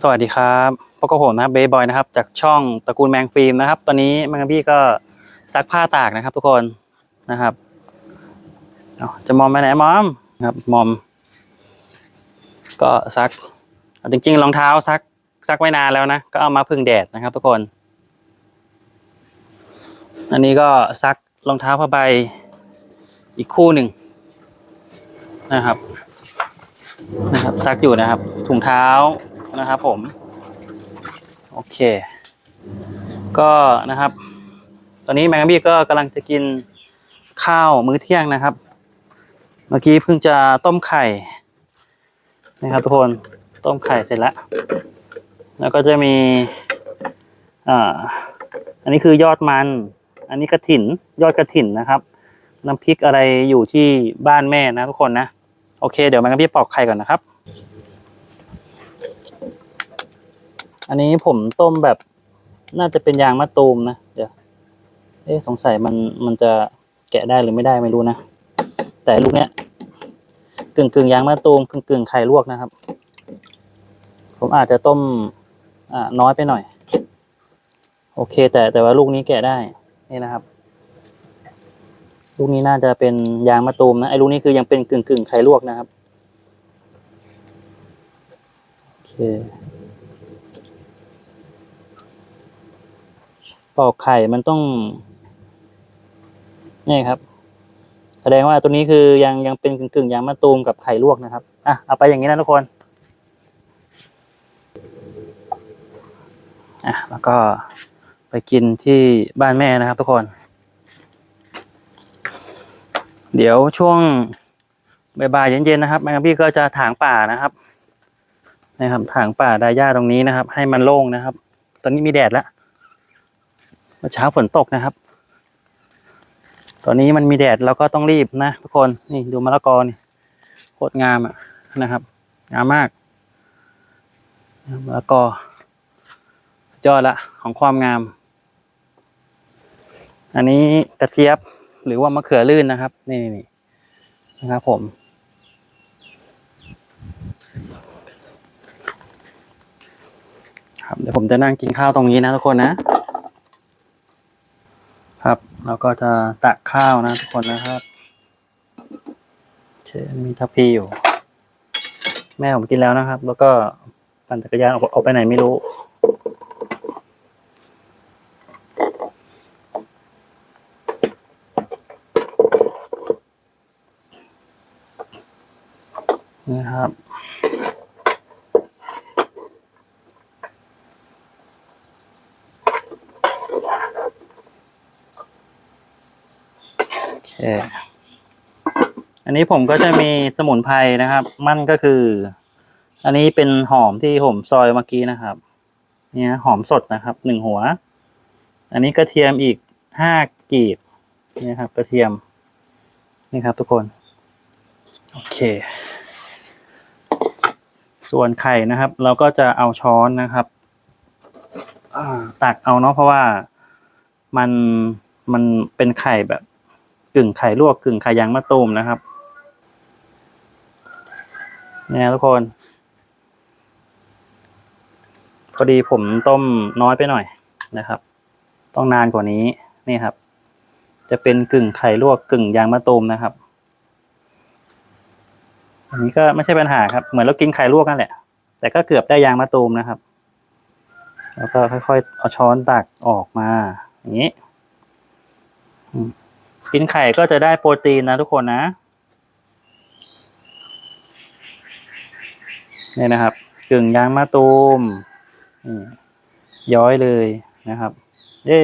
สวัสดีครับพบกับผมนะครับเบย์บอยนะครับ จากช่องตระกูลแมงฟิล์มนะครับ ตอนนี้แมงพี่ก็ซักผ้าตากนะครับ ทุกคนนะครับจะมอมไปไหนมอมครับมอม ก็ซักจริงๆรองเท้าซักซักไว้นานแล้วนะ ก็เอามาพึ่งแดดนะครับ ทุกคน อันนี้ก็ซักรองเท้าผ้าใบอีกคู่หนึ่งนะครับ นะครับ ซักอยู่นะครับ ถุงเท้า นะครับผม โอเค ก็นะครับ ตอนนี้แมงกะบี้ก็กำลังจะกินข้าวมื้อเที่ยงนะครับ เมื่อกี้เพิ่งจะต้มไข่นะครับทุกคนต้มไข่เสร็จแล้ว แล้วก็จะมีอ่าอันนี้คือยอดมัน อันนี้กระถินยอดกระถินนะครับ น้ำพริกอะไรอยู่ที่บ้านแม่นะทุกคนนะ โอเค เดี๋ยวแมงกะพี่ปอกไข่ก่อนนะครับ อันนี้ผมต้มแบบน่าจะเป็นยางมะตูมนะเดี๋ยวเอ๊ะสงสัยมันมันจะแกะได้หรือไม่ได้ไม่รู้นะ แต่ลูกเนี้ยกึ่งกึ่งยางมะตูมกึ่งกึ่งไข่ลวกนะครับ ผมอาจจะต้มอ่าน้อยไปหน่อย โอเค แต่แต่ว่าลูกนี้แกะได้นี่นะครับ ลูกนี้น่าจะเป็นยางมะตูมนะไอ้ลูกนี้คือยังเป็นกึ่งกึ่งไข่ลวกนะครับโอเค ปอกไข่มันต้องนี่ครับ แสดงว่าตัวนี้คือยังยังเป็นกึ่งกึ่งๆยางมะตูมกับไข่ลวกนะครับอะเอาไปอย่างนี้นะทุกคนอะแล้วก็ไปกินที่บ้านแม่นะครับ ทุกคน เดี๋ยวช่วงบ่ายๆเย็นๆนะครับแมงกะพี่ก็จะถางป่านะครับนะครับถางป่าดาย่าตรงนี้นะครับ ให้มันโล่งนะครับ ตอนนี้มีแดดแล้ว เมื่อเช้าฝนตกนะครับ ตอนนี้มันมีแดดเราก็ต้องรีบนะทุกคนนี่ดูมะละกอนี่โคตรงามอะนะครับ งามมากมะละกอยอดละของความงาม อันนี้กระเจี๊ยบหรือว่ามะเขือลื่นนะครับ นี่นี่นนะครับผมครับเดี๋ยวผมจะนั่งกินข้าวตรงนี้นะทุกคนนะ เราก็จะตักข้าวนะทุกคนนะครับเคมีทัพพีอยู่ แม่ผมกินแล้วนะครับ แล้วก็ปั่นจักรยานออกออกไปไหนไม่รู้ นะครับ โอเค อันนี้ผมก็จะมีสมุนไพรนะครับ มันก็คือ อันนี้เป็นหอมที่ผมซอยเมื่อกี้นะครับ เนี่ยหอมสดนะครับหนึ่งหัว อันนี้กระเทียมอีกห้ากีบนี่ครับ กระเทียม นี่ครับทุกคน โอเค ส่วนไข่นะครับ เราก็จะเอาช้อนนะครับตักเอาเนาะเพราะว่ามันมันเป็นไข่แบบกึ่งไข่ลวกกึ่งไข่ยางมะตูมนะครับ เนี่ยทุกคน พอดีผมต้มน้อยไปหน่อยนะครับ ต้องนานกว่านี้นี่ครับ จะเป็นกึ่งไข่ลวกกึ่งยางมะตูมนะครับ อันนี้ก็ไม่ใช่ปัญหาครับ เหมือนเรากินไข่ลวกนั่นแหละ แต่ก็เกือบได้ยางมะตูมนะครับ แล้วก็ค่อยๆเอาช้อนตักออกมา อย่างนี้กินไข่ก็จะได้โปรตีนนะทุกคนนะ นี่นะครับกึ่งยางมะตูมย้อยเลยนะครับ เย้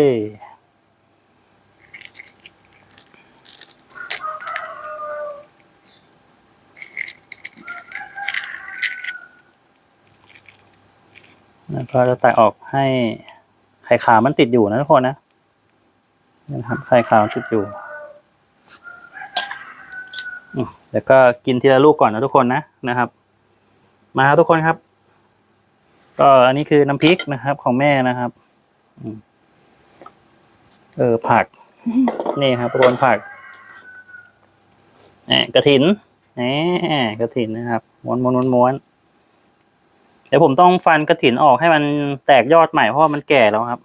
แล้วก็จะตักออกให้ไข่ขาวมันติดอยู่นะทุกคนนะนะครับไข่ขาวติดอยู่อืมเดี๋ยวก็กินทีละลูกก่อนนะทุกคนนะนะครับ มาครับทุกคนครับ ก็อันนี้คือน้ำพริกนะครับ ของแม่นะครับอืมเออผัก นี่ครับทุกคนผักแหมกระถินแหมกระถินนะครับ ม้วนม้วนม้วนม้วนเดี๋ยวผมต้องฟันกระถินออกให้มันแตกยอดใหม่เพราะว่ามันแก่แล้วครับ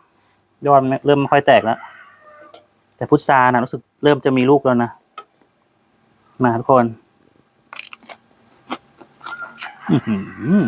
ยอดเริ่มไม่ค่อยแตกแล้ว แต่พุทรานะรู้สึกเริ่มจะมีลูกแล้วนะมาทุกคน อื้อหืออืม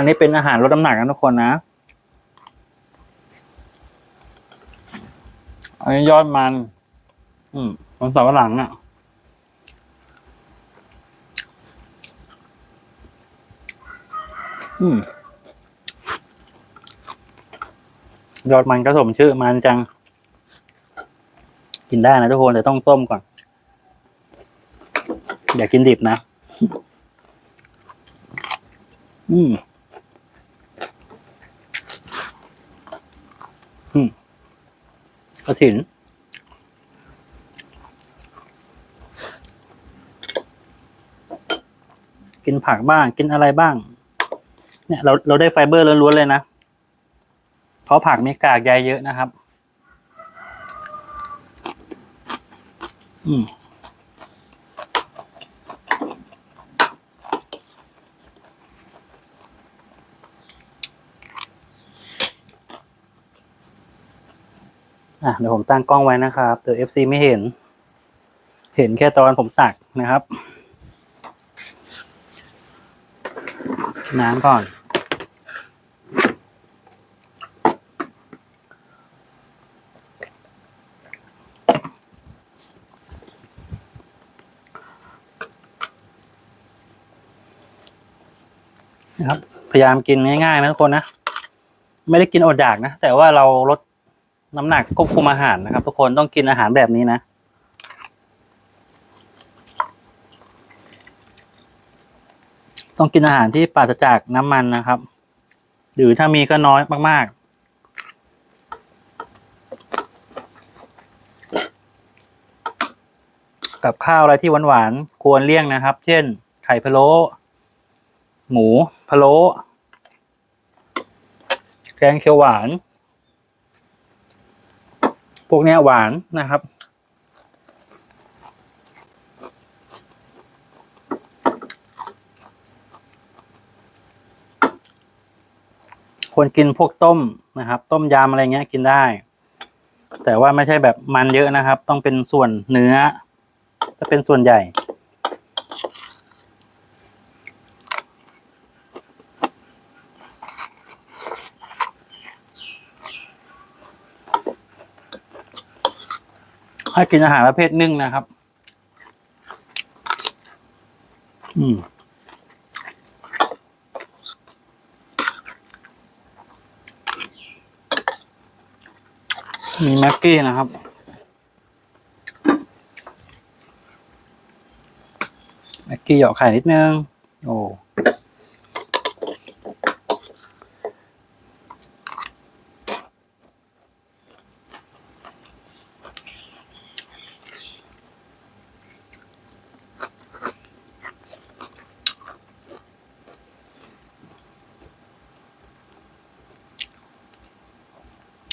อันนี้เป็นอาหารลดน้ำหนักนะทุกคนนะ อันนี้ยอดมัน อืมมันสับหลังอะ อืม ยอดมันก็สมชื่อมันจัง กินได้นะทุกคนแต่ต้องต้มก่อน อย่ากินดิบนะ อืม กระถินกินผักบ้าง กินอะไรบ้าง เนี่ยเราเราได้ไฟเบอร์ล้วนๆเลยนะ เพราะผักมีกากใยเยอะนะครับ อืม อะเดี๋ยวผมตั้งกล้องไว้นะครับเดี๋ยว FC ไม่เห็น เห็นแค่ตอนผมตักนะครับ น้ำก่อน นะครับ พยายามกินง่ายๆนะทุกคนนะ ไม่ได้กินอดอยากนะ แต่ว่าเราลด น้ำหนักควบคุมอาหารนะครับ ทุกคนต้องกินอาหารแบบนี้นะ ต้องกินอาหารที่ปราศจากน้ำมันนะครับ หรือถ้ามีก็น้อยมาก ๆกับข้าวอะไรที่หวานๆควรเลี่ยงนะครับ เช่น ไข่พะโล้หมูพะโล้แกงเขียวหวาน พวกเนี้ยหวานนะครับ ควรกินพวกต้มนะครับ ต้มยำอะไรเงี้ยกินได้ แต่ว่าไม่ใช่แบบมันเยอะนะครับ ต้องเป็นส่วนเนื้อจะเป็นส่วนใหญ่ ให้กินอาหารประเภทนึ่งนะครับ อืมมีแม็กกี้นะครับ แม็กกี้หยอกไข่นิดนึง โอ้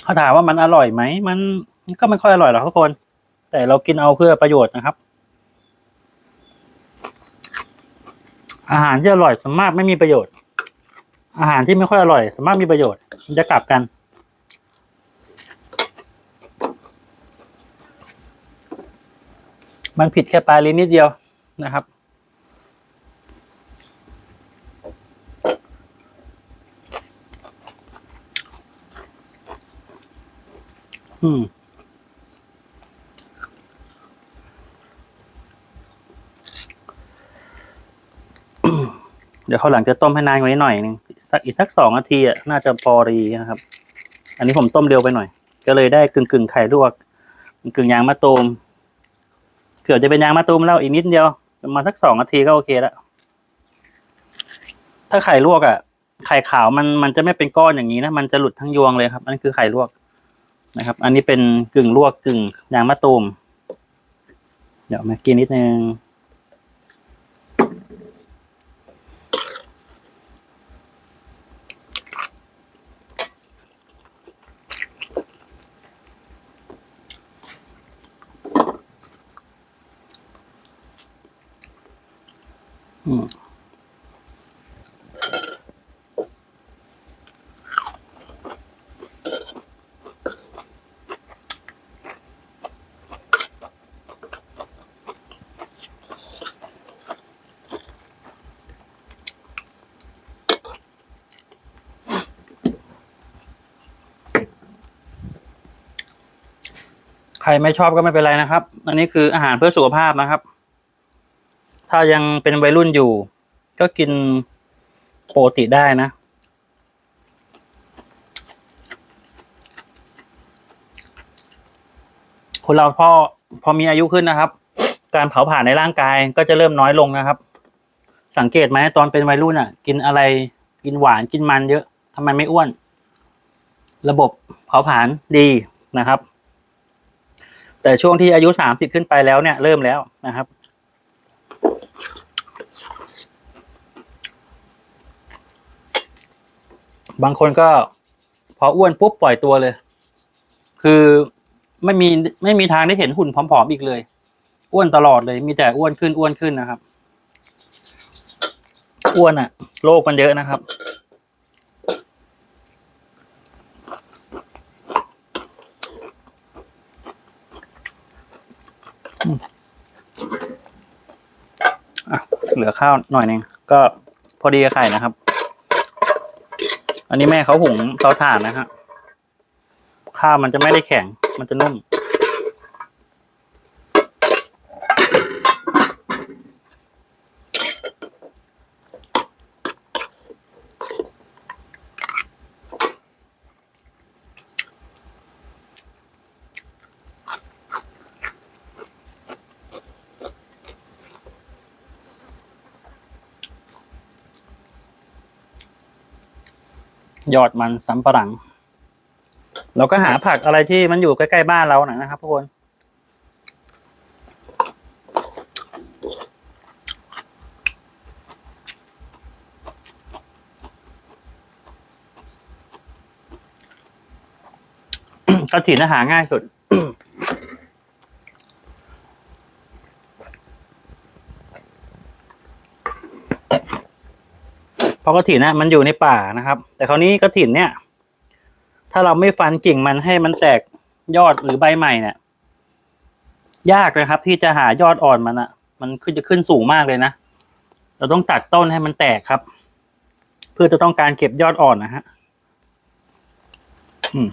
เขาถามว่ามันอร่อยไหมมันก็ไม่ค่อยอร่อยหรอกทุกคน แต่เรากินเอาเพื่อประโยชน์นะครับ อาหารที่อร่อยสวนมากไม่มีประโยชน์ อาหารที่ไม่ค่อยอร่อยสวนมากมีประโยชน์มันจะกลับกันมันผิดแค่ปลายลิ้นนิดเดียวนะครับ อืมเดี๋ยวเขาหลังจะต้มให้นานกว่านี้หน่อยนึงสักอีกสักสองนาทีอะน่าจะพอดีนะครับ อันนี้ผมต้มเร็วไปหน่อย ก็เลยได้กึ่งกึ่งไข่ลวกกึ่งยางมะตูมเกือบจะเป็นยางมะตูมแล้วอีกนิดเดียวประมาณสักสองนาทีก็โอเคแล้วถ้าไข่ลวกอะไข่ขาวมันมันจะไม่เป็นก้อนอย่างนี้นะมันจะหลุดทั้งยวงเลยครับอันนี้คือไข่ลวก นะครับ อันนี้เป็นกึ่งลวกกึ่งยางมะตูม เดี๋ยวมากินนิดนึง รไม่ชอบก็ไม่เป็นไรนะครับ อันนี้คืออาหารเพื่อสุขภาพนะครับ ถ้ายังเป็นวัยรุ่นอยู่ ก็กินปกติได้นะคนเราพอพอมีอายุขึ้นนะครับ การเผาผลาญในร่างกายก็จะเริ่มน้อยลงนะครับ สังเกตไหมตอนเป็นวัยรุ่นอะ กินอะไรกินหวานกินมันเยอะทำไมไม่อ้วน ระบบเผาผลาญดีนะครับ แต่ช่วงที่อายุสามสิบขึ้นไปแล้วเนี่ยเริ่มแล้วนะครับ บางคนก็พออ้วนปุ๊บปล่อยตัวเลย คือไม่มีไม่มีทางได้เห็นหุ่นผอมๆอีกเลย อ้วนตลอดเลย มีแต่อ้วนขึ้นอ้วนขึ้นนะครับ อ้วนอะโรคมันเยอะนะครับ อะ เหลือข้าวหน่อยหนึงก็พอดีกับไข่นะครับ อันนี้แม่เขาหุงเตาถ่านนะฮะข้าวมันจะไม่ได้แข็ง มันจะนุ่ม ยอดมันสำปะหลัง เราก็หาผักอะไรที่มันอยู่ใกล้ๆบ้านเราหน่อยนะครับทุกคน กระถินอาหารง่ายสุด ราะกระถินนะมันอยู่ในป่านะครับ แต่คราวนี้กระถินเนี่ย ถ้าเราไม่ฟันกิ่งมันให้มันแตกยอดหรือใบใหม่เนี่ย ยากนะครับ ที่จะหายอดอ่อนมันอะมันขึ้นจะขึ้นสูงมากเลยนะ เราต้องตัดต้นให้มันแตกครับ เพื่อจะต้องการเก็บยอดอ่อนนะฮะ อืม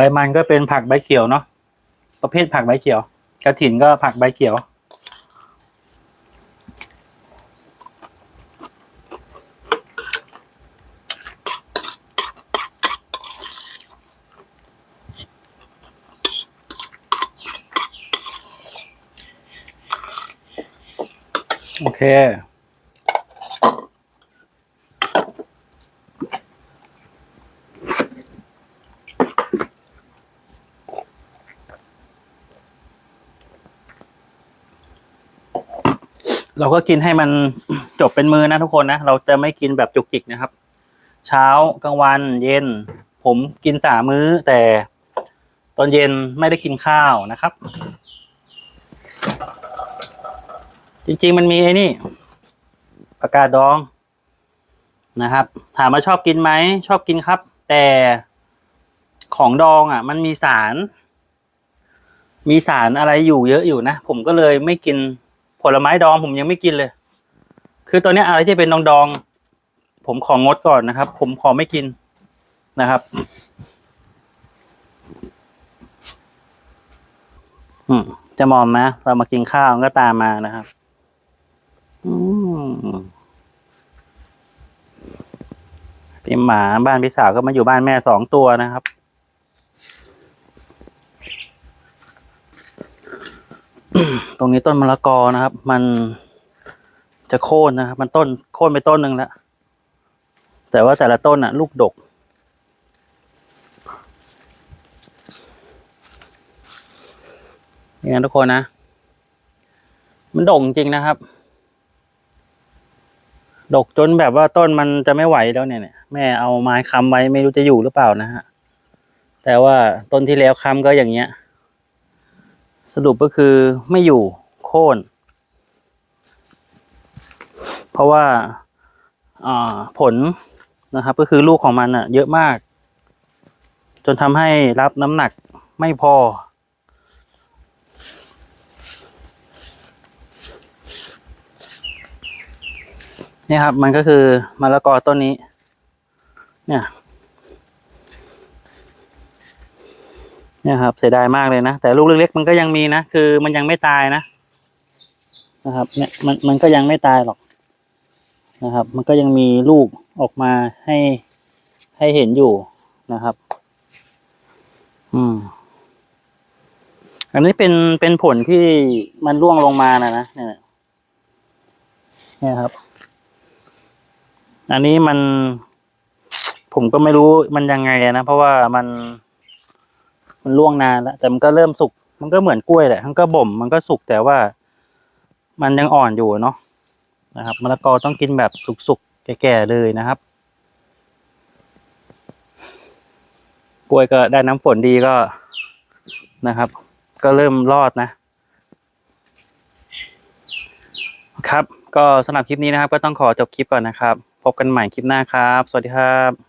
ใบมันก็เป็นผักใบเขียวเนาะประเภทผักใบเขียวกระถินก็ผักใบเขียว โอเค เราก็กินให้มันจบเป็นมือนะทุกคนนะ เราจะไม่กินแบบจุกจิกนะครับ เช้ากลางวันเย็น ผมกินสามมื้อ แต่ตอนเย็นไม่ได้กินข้าวนะครับ จริงๆมันมีไอ้นี่ประกาศดองนะครับ ถามว่าชอบกินไหมชอบกินครับ แต่ของดองอะ มันมีสาร มีสารอะไรอยู่เยอะอยู่นะ ผมก็เลยไม่กิน ลไม้ดองผมยังไม่กินเลย คือตอนนี้อะไรที่เป็นดองดองๆผมของงดก่อนนะครับ ผมขอไม่กินนะครับ อืม จะมอมนะเรามากินข้าวก็ตามมานะครับ อืมทีมหมาบ้านพี่สาวก็มาอยู่บ้านแม่สองตัวนะครับ ตรงนี้ต้นมะละกอนะครับ มันจะโค่นนะครับ มันต้นโค่นไปต้นหนึ่งแล้ว แต่ว่าแต่ละต้นอะ ลูกดก นี่นะทุกคนนะ มันดกจริงนะครับ ดกจนแบบว่าต้นมันจะไม่ไหวแล้วเนี่ยเนี่ยแม่เอาไม้ค้ำไว้ไม่รู้จะอยู่หรือเปล่านะฮะ แต่ว่าต้นที่แล้วค้ำก็อย่างเงี้ย สรุปก็คือไม่อยู่โค่น เพราะว่าผลนะครับ ก็คือลูกของมันอะเยอะมาก จนทำให้รับน้ำหนักไม่พอ เนี่ยครับมันก็คือมะละกอต้นนี้ เนี่ย เนี่ยครับเสียดายมากเลยนะ แต่ลูกเล็กๆมันก็ยังมีนะ คือมันยังไม่ตายนะนะครับ เนี่ยมันมันก็ยังไม่ตายหรอกนะครับ มันก็ยังมีลูกออกมาให้ให้เห็นอยู่นะครับ อืม อันนี้เป็นเป็นผลที่มันร่วงลงมานะนะเนี่ยเนี่ยครับ อันนี้มัน ผมก็ไม่รู้มันยังไงนะเพราะว่ามัน มันล่วงนานแล้วแต่มันก็เริ่มสุก มันก็เหมือนกล้วยแหละมันก็บ่ม มันก็สุกแต่ว่า มันยังอ่อนอยู่เนาะนะครับมะละกอต้องกินแบบสุกๆแก่ๆเลยนะครับ กล้วยก็ได้น้ำฝนดีก็นะครับ ก็เริ่มรอดนะ ครับ ก็สำหรับคลิปนี้นะครับ ก็ต้องขอจบคลิปก่อนนะครับ พบกันใหม่คลิปหน้าครับ สวัสดีครับ